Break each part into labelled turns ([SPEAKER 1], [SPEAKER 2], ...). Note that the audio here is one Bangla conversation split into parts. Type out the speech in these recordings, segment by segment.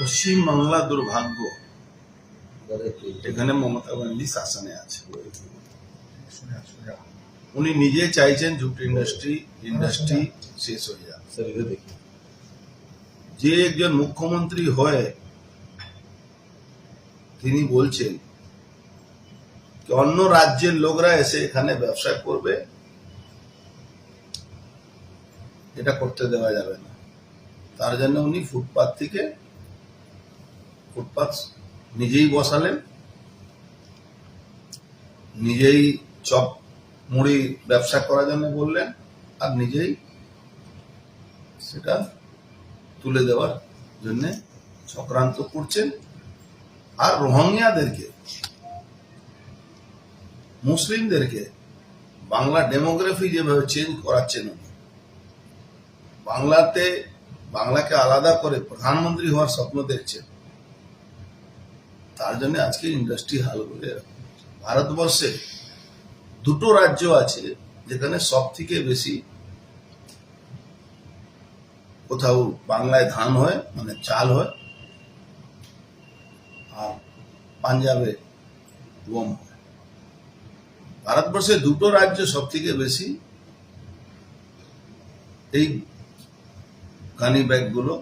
[SPEAKER 1] পশ্চিমবাংলা দুর্ভাগ্য। এখানে মমতা ব্যানার্জি শাসনে আছে। উনি নিজে চাইছেন জুট ইন্ডাস্ট্রি ইন্ডাস্ট্রি শেষ হয়ে যাক। যে একজন মুখ্যমন্ত্রী হয়ে তিনি বলছেন যে অন্য রাজ্যের লোকরা এসে এখানে ব্যবসা করবে এটা করতে দেওয়া যাবে না। তার জন্য উনি ফুটপাত থেকে ফুটপাত নিজেই বসালেন, নিজেই চপ মুড়ি ব্যবসা করার জন্য বললেন, আর নিজেই সেটা তুলে দেওয়ার জন্য চক্রান্ত করছেন। আর রোহিঙ্গাদেরকে, মুসলিমদেরকে বাংলা ডেমোগ্রাফি যেভাবে চেঞ্জ করাচ্ছেন বাংলাতে, বাংলাকে আলাদা করে প্রধানমন্ত্রী হওয়ার স্বপ্ন দেখছেন। তার জন্য আজকে ইন্ডাস্ট্রি হাল করে ভারতবর্ষে দুটো রাজ্য আছে যেখানে সব থেকে বেশি কোথাও বাংলায় ধান হয় মানে চাল হয়, আর পাঞ্জাবে গম ভারতবর্ষে দুটো রাজ্য সব থেকে বেশি এই গানি ব্যাগগুলো,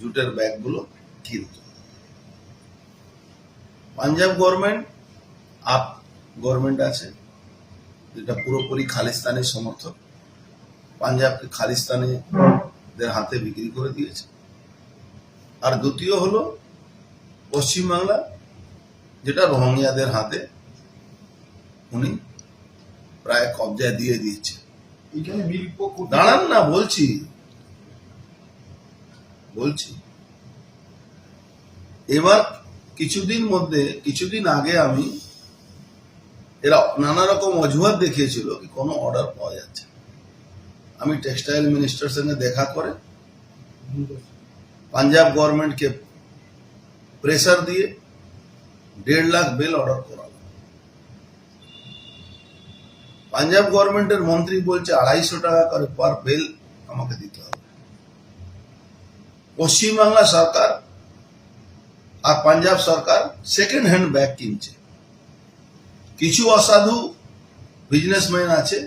[SPEAKER 1] জুটের ব্যাগগুলো কিনত। পাঞ্জাব গভর্নমেন্ট আপ গভর্নমেন্ট আছে যেটা পুরোপুরি খালিস্তানের সমর্থক। পাঞ্জাবকে খালিস্তানিদের হাতে বিক্রি করে দিয়েছে। আর দ্বিতীয় হলো পশ্চিমবাংলা যেটা রোহিঙ্গাদের হাতে উনি প্রায় কবজায় দিয়ে দিয়েছে। দাঁড়ান না বলছি। বলছি। এবার কিছুদিন মধ্যে, কিছুদিন আগে আমি এরা নানা রকম অজুহাত দেখিয়েছিল কি কোনো অর্ডার পাওয়া যাচ্ছে। আমি টেক্সটাইল মিনিস্টার সঙ্গে দেখা করে, পাঞ্জাব গভর্নমেন্টকে প্রেসার দিয়ে দেড় লাখ বেল অর্ডার করালো পাঞ্জাব গভর্নমেন্টের মন্ত্রী বলছে, আড়াইশো টাকা করে পার বেল আমাকে দিতে হবে পশ্চিমবাংলা সরকার আর পাঞ্জাব সরকার সেকেন্ড হ্যান্ড ব্যাগ কিনছে। কিছু অসাধু বিজনেসম্যান আছে,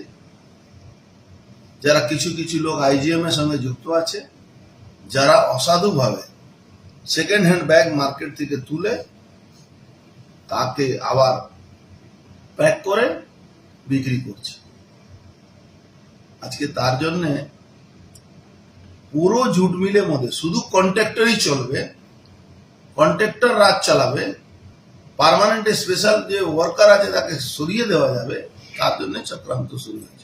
[SPEAKER 1] যারা কিছু কিছু লোক আইজিএম এর সঙ্গে যুক্ত আছে, যারা অসাধুভাবে সেকেন্ড হ্যান্ড ব্যাগ মার্কেট থেকে তুলে তাকে আবার প্যাক করে বিক্রি করছে। আজকে তার জন্যে পুরো জুট মিলের মধ্যে, শুধু কন্ট্রাক্টরই চলবে কন্ট্রাক্টর রাজ চালাবে পারমানেন্ট স্পেশাল যে ওয়ার্কার আছে তাকে সরিয়ে দেওয়া যাবে, তার জন্য চক্রান্ত শুরু হয়েছে।